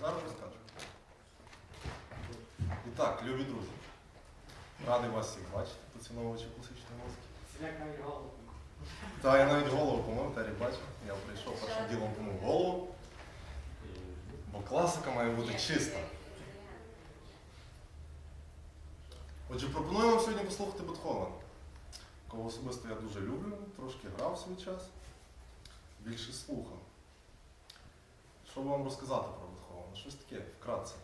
Зараз розкажу. І так, любі друзі, радий вас всіх бачити, поціновувачі класичної музики. Як навіть голову. Та я навіть голову помив, Тері бачив. Я прийшов першим ділом помив голову, бо класика має бути чиста. Отже, пропоную вам сьогодні послухати Бетховена, кого особисто я дуже люблю, трошки грав свій час, більше слухав. Що би вам розказати про Бетховена? Щось таке, вкратце.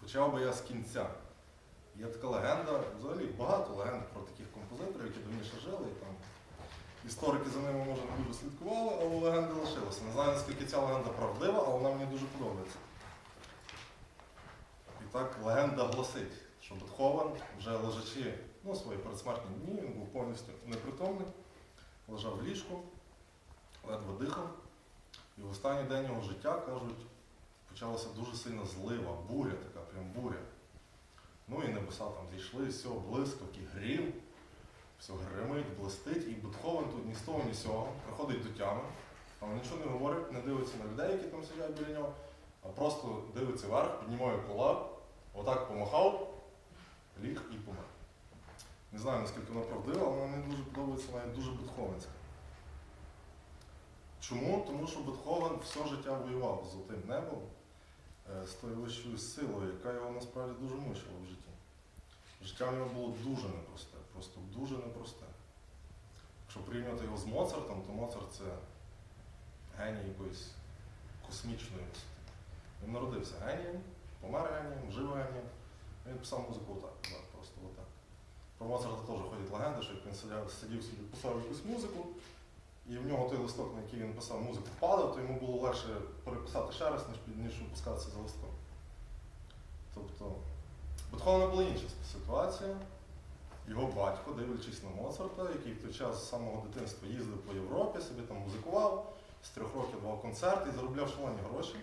Почав би я з кінця. Є така легенда, взагалі багато легенд про таких композиторів, які давніше жили. І там історики за ними, може, не дуже слідкували, але легенда лишилася. Не знаю, наскільки ця легенда правдива, але вона мені дуже подобається. І так легенда гласить, що Бетховен, вже лежачи ну, свої передсмертні дні, він був повністю непритомний, лежав в ліжку, ледве дихав. І в останній день його життя, кажуть, почалася дуже сильна злива, буря, така прям буря. Ну і небеса там зійшли, все, блискавки, грім, все гримить, блистить, і Бетховен тут ні з того, ні з цього приходить до тями, але нічого не говорить, не дивиться на людей, які там сидять біля нього, а просто дивиться вверх, піднімає кулак, отак помахав, ліг і помер. Не знаю, наскільки вона правдива, але мені дуже подобається, вона дуже бетховенська. Чому? Тому що Бетховен все життя воював з золотим небом, е, з тою вищою силою, яка його насправді дуже мучила в житті. Життя в нього було дуже непросте, просто дуже непросте. Якщо порівнювати його з Моцартом, то Моцарт це геній якоїсь космічної висоти. Він народився генієм, помер генієм, жив генієм. Він писав музику отак, так, просто отак. Про Моцарта теж ходять легенди, що він сидів собі, писав якусь музику, і в нього той листок, на який він писав музику, впадав, то йому було легше переписати ще раз, ніж, ніж випускатися за листком. Тобто, у Бетховена була інша ситуація. Його батько, дивлячись на Моцарта, який в той час з самого дитинства їздив по Європі, собі там музикував, з трьох років давав концерти і заробляв шалені гроші.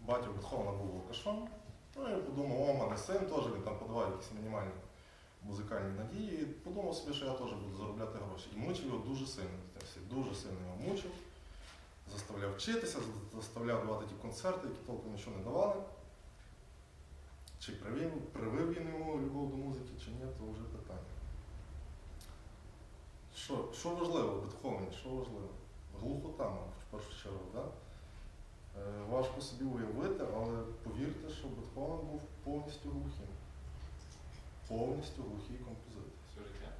Батько Бетховена був алкашом. Ну і подумав, о, в мене син теж він там подавав якісь мінімальні музикальні надії. І подумав собі, що я теж буду заробляти гроші. І мучив його дуже сильно дуже сильно його мучив, заставляв вчитися, заставляв давати ті концерти, які толком нічого не давали. Чи привив, привив він йому любов до музики, чи ні, то вже питання. Що, що важливо в Бетховені, що важливо? Глухота, мабуть, в першу чергу. Да? Е, важко собі уявити, але повірте, що Бетховен був повністю глухим. Повністю глухий композитор. Все життя?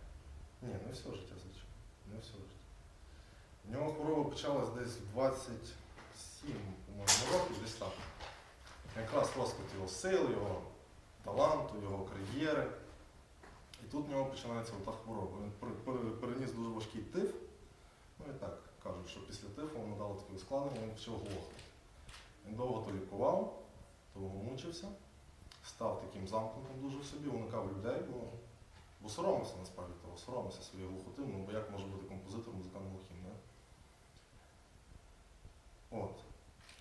Ні, не все життя, звичайно. Не все життя. В нього хвороба почалась десь в 27, по-моєму, років, десь так. Якраз розквіт його сил, його таланту, його кар'єри. І тут в нього починається ота хвороба. Він пер- пер- переніс дуже важкий тиф. Ну і так кажуть, що після тифу йому дало таке ускладнення, він почав глохнути. Він довго то лікував, довго мучився, став таким замкнутим дуже в собі, уникав людей, бо, бо соромився насправді того, соромився своєї глухоти, ну бо як може бути композитор музикант глухим, не? От.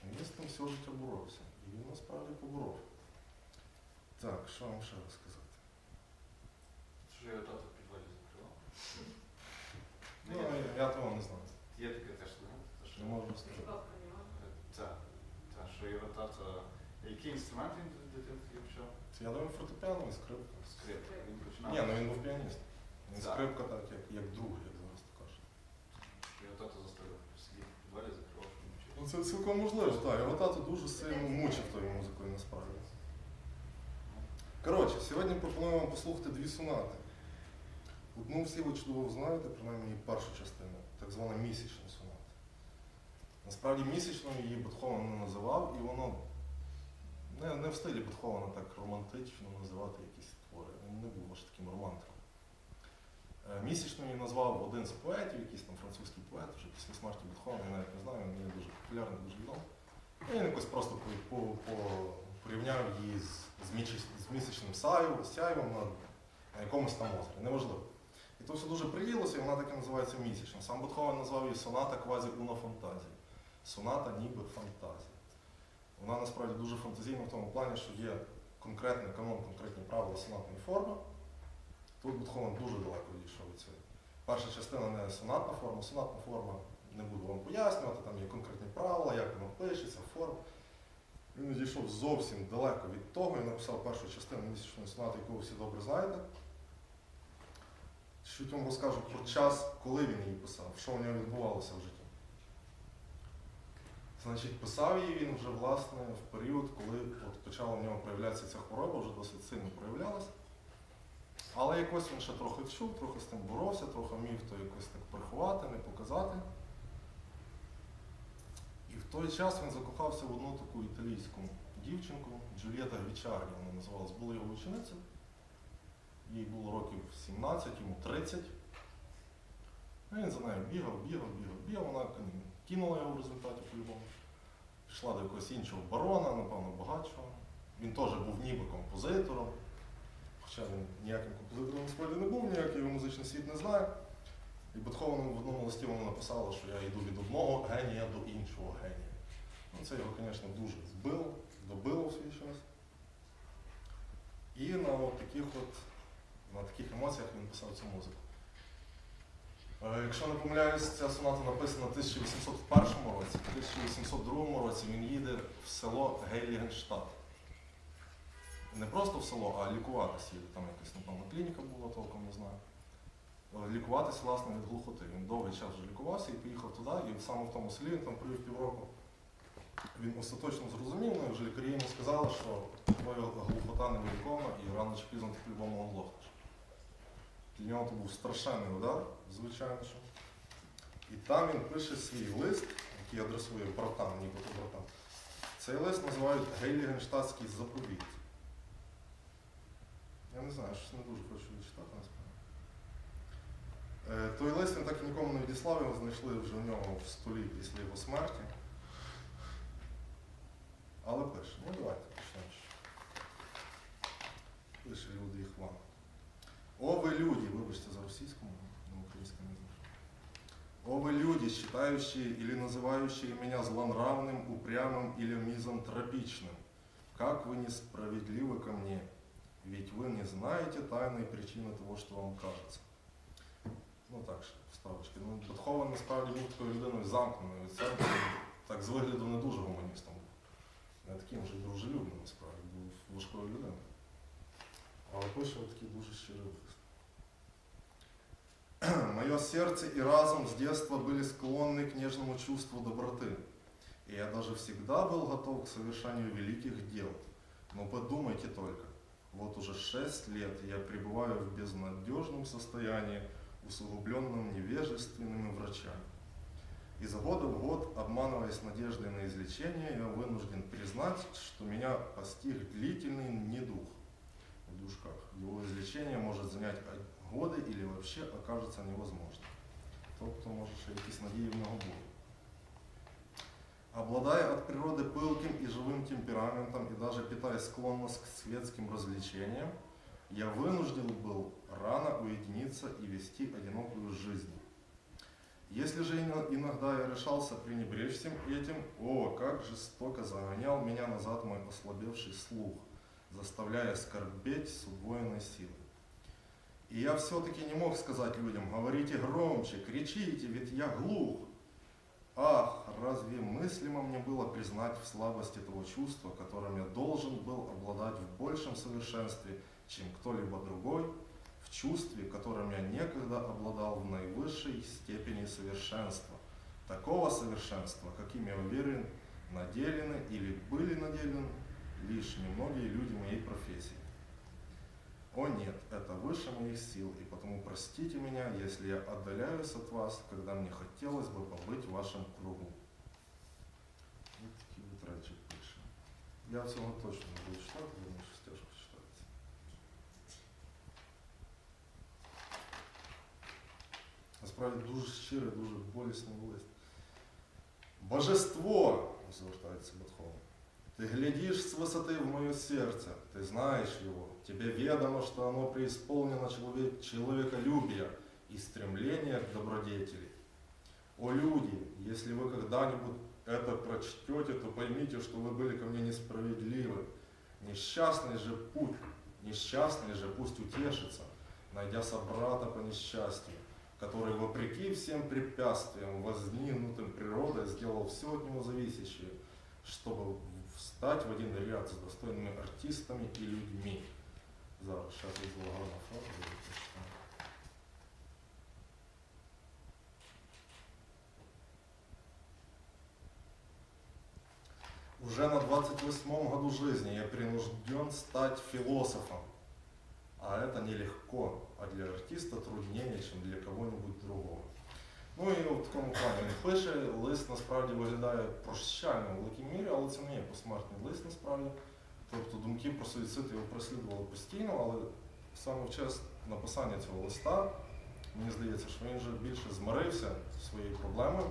І він з тим все життя боровся. І він насправді поборов. Так, що вам ще розказати? Що його тато в підвалі закривав? Ну, я, я того не знаю. Є таке теж, да? Те, що- Не можу сказати. Це, це, що його тато... Який інструмент він дитинстві вчив? Я думаю, фортепіано і скрипка. Скрипка. Він починав. Ні, ну він був піаніст. Він Так. скрипка так, як, як друг, як зараз то кажуть. Його тато заставив сидіти в підвалі, закривав, щоб не вчив. Ну це цілком можливо, так. Його тато дуже сильно мучив тою музикою насправді. Коротше, сьогодні пропоную вам послухати дві сонати. Одну всі ви чудово знаєте, принаймні її першу частину, так звана місячна соната. Насправді місячною її Бетховен не називав, і воно не, не в стилі Бетховена так романтично називати якісь твори. Він не був аж таким романтиком. Е, Місячною її назвав один з поетів, якийсь там французький поет, вже після смерті Бетховена, я навіть не знаю, він є дуже популярний, дуже відомий. І він якось просто по, по, по, порівняв її з, з, місяч- з місячним сяйвом, сяйвом на, на якомусь там озері, неважливо. І то все дуже приїлося, і вона так і називається місячна. Сам Бетховен назвав її соната квазі уна фантазії. Соната ніби фантазія. Вона насправді дуже фантазійна в тому плані, що є конкретний канон, конкретні правила сонатної форми. Тут Бетховен дуже далеко відійшов від цього. Перша частина не сонатна форма, сонатна форма не буду вам пояснювати, там є конкретні правила, як воно пишеться, форма. Він відійшов зовсім далеко від того і написав першу частину місячної сонати, яку ви всі добре знаєте. Чуть вам розкажу про час, коли він її писав, що у нього відбувалося в житті. Значить, писав її він вже власне в період, коли от почала в нього проявлятися ця хвороба, вже досить сильно проявлялася. Але якось він ще трохи чув, трохи з тим боровся, трохи міг то якось так приховати, не показати. І в той час він закохався в одну таку італійську дівчинку, Джульєта Гвічарні, вона називалась, була його учениця. Їй було років 17, йому 30. Ну, Він за нею бігав, бігав, бігав, бігав, вона кинула його в результаті по-любому. Пішла до якогось іншого барона, напевно, багатшого. Він теж був ніби композитором. Хоча він ніяким композитором насправді не був, ніякий його музичний світ не знає. І Бетховен в одному листі вона написала, що я йду від одного генія до іншого генія. Ну, це його, звісно, дуже збило, добило в свій час. І на от таких от, на таких емоціях він писав цю музику. Е, Якщо не помиляюсь, ця соната написана в 1801 році. В 1802 році він їде в село Гейлігенштадт. Не просто в село, а лікуватися їде. Там якась, напевно, клініка була, толком не знаю. Е, Лікуватися, власне, від глухоти. Він довгий час вже лікувався і поїхав туди, і саме в тому селі він там провів півроку. Він остаточно зрозумів, ну і вже лікарі йому сказали, що твоя глухота невеликована і рано чи пізно ти по-любому оглохнеш. Для нього це був страшенний удар, звичайно. що. І там він пише свій лист, який адресує братам, нібито братам. Цей лист називають Гейлігенштадтський заповіт. Я не знаю, щось не дуже хочу відчитати насправді. Е, Той лист він так і нікому не відіслав, його знайшли вже в нього в столі після його смерті. Але пише. Ну давайте почнемо. Пише люди їх вам. О вы люди, вибачте за російському, на українському не знаю. О вы люди, считающие или называющие меня злонравным, упрямым или мизантропичным, как вы несправедливы ко мне, ведь вы не знаете тайной причины того, что вам кажется. Ну так ж, вставочки. Ну, Бетховен насправді був такою людиною замкненою. Це так з вигляду не дуже гуманістом був. Не таким вже дружелюбним насправді, був важкою людиною. Але пише такий дуже щирий лист. Мое сердце и разум с детства были склонны к нежному чувству доброты. И я даже всегда был готов к совершению великих дел. Но подумайте только, вот уже шесть лет я пребываю в безнадежном состоянии, усугубленном невежественными врачами. Из года в год, обманываясь надеждой на излечение, я вынужден признать, что меня постиг длительный недуг в душках. Его излечение может занять а- годы или вообще окажется невозможным. Тобто, може, ще якісь надії в нього були. Обладая от природы пылким и живым темпераментом и даже питая склонность к светским развлечениям, я вынужден был рано уединиться и вести одинокую жизнь. Если же ино- иногда я решался пренебречь всем этим, о, как жестоко загонял меня назад мой ослабевший слух, заставляя скорбеть с удвоенной силой. И я все-таки не мог сказать людям, говорите громче, кричите, ведь я глух. Ах, разве мыслимо мне было признать в слабости того чувства, которым я должен был обладать в большем совершенстве, чем кто-либо другой, в чувстве, которым я некогда обладал в наивысшей степени совершенства, такого совершенства, каким я уверен, наделены или были наделены лишь немногие люди моей профессии. О нет, это выше моих сил, и потому простите меня, если я отдаляюсь от вас, когда мне хотелось бы побыть в вашем кругу. Ось такі от речі пише. Я цього точно не буду читати, тому що тяжко читається. Насправді дуже щирий, дуже болісний лист. Божество, звертається Бетховен. Ты глядишь с высоты в мое сердце, ты знаешь его, тебе ведомо, что оно преисполнено человек, человеколюбия и стремления к добродетели. О люди, если вы когда-нибудь это прочтете, то поймите, что вы были ко мне несправедливы. Несчастный же путь, несчастный же пусть утешится, найдя собрата по несчастью, который, вопреки всем препятствиям, воздвигнутым природой, сделал все от него зависящее – чтобы встать в один ряд с достойными артистами и людьми. Зараз, сейчас я її прочитаю. Уже на 28 году жизни я принужден стать философом. А это нелегко, а для артиста труднее, чем для кого-нибудь другого. Ну і в такому плані він пише, лист насправді виглядає прощально в великій мірі, але це не є посмертний лист насправді. Тобто думки про суїцид його переслідували постійно, але саме в час написання цього листа, мені здається, що він вже більше змирився зі своєю проблемою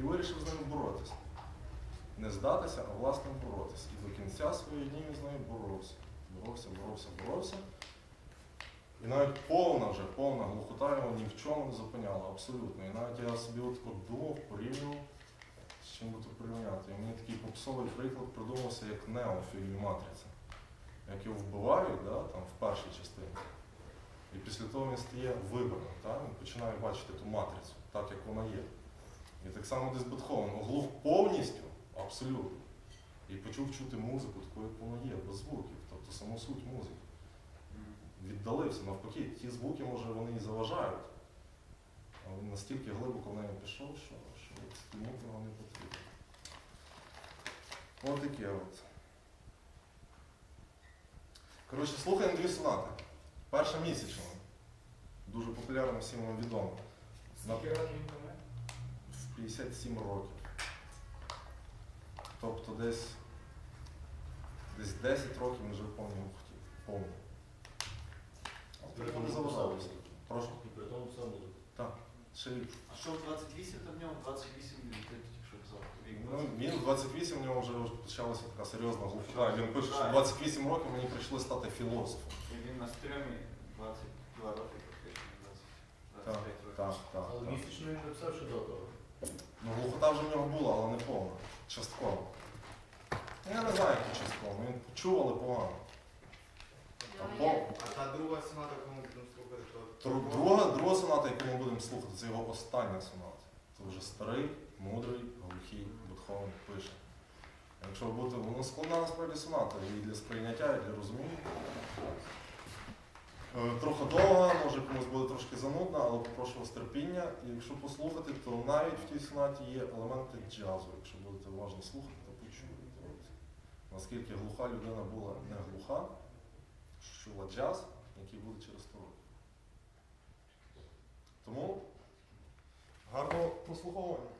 і вирішив з нею боротися. Не здатися, а власне боротися. І до кінця своїх днів з нею боровся. Боровся, боровся, боровся. І навіть повна вже, повна глухота його ні в чому не зупиняла, абсолютно. І навіть я собі от думав, порівнював, з чим би тут порівняти. І мені такий попсовий приклад придумався, як Нео в фільмі Матриця. Як його вбивають да, там, в першій частині. І після того він стає та? він починає бачити ту матрицю, так як вона є. І так само десь Бетховен оглух повністю, абсолютно. І почув чути музику таку, як вона є, без звуків, тобто саму суть музики віддалився. Навпаки, ті звуки, може, вони і заважають. Але він настільки глибоко в неї пішов, що, що йому того не потрібно. Ось таке от. Коротше, слухаємо дві сонати. Перша місячна. Дуже популярна, всім вам відомо. Скільки років помер? В 57 років. Тобто десь, десь 10 років він жив повній гухоті. Повній. Але йому не заважалося. Прошу. І при тому сам музику. Ще. А що в 28, то в нього 28 ти тільки що Ну, 28. він в 28, у нього вже почалася така серйозна глухота. Він пише, що 28 років мені прийшли стати філософом. І він на стрімі 22 роки практично, 20, Так, 25 років. так, так. Але так. місячно він написав ще до того. Ну, глухота вже в нього була, але не повна. Частково. Ну, Я не знаю, як частково. Він чув, але погано. Або А та друга соната, яку ми будемо слухати, то Дру- Друга, друга соната, яку ми будемо слухати, це його остання соната. Це вже старий, мудрий, глухий Бетховен пише. Якщо бути, воно складна насправді соната і для сприйняття, і для розуміння. Е, Трохи довга, може комусь буде трошки занудна, але попрошу вас терпіння. І якщо послухати, то навіть в тій сонаті є елементи джазу. Якщо будете уважно слухати, то почуєте. От. Наскільки глуха людина була не глуха, що чула джаз, який буде через 100 років. Тому гарного прослуховування.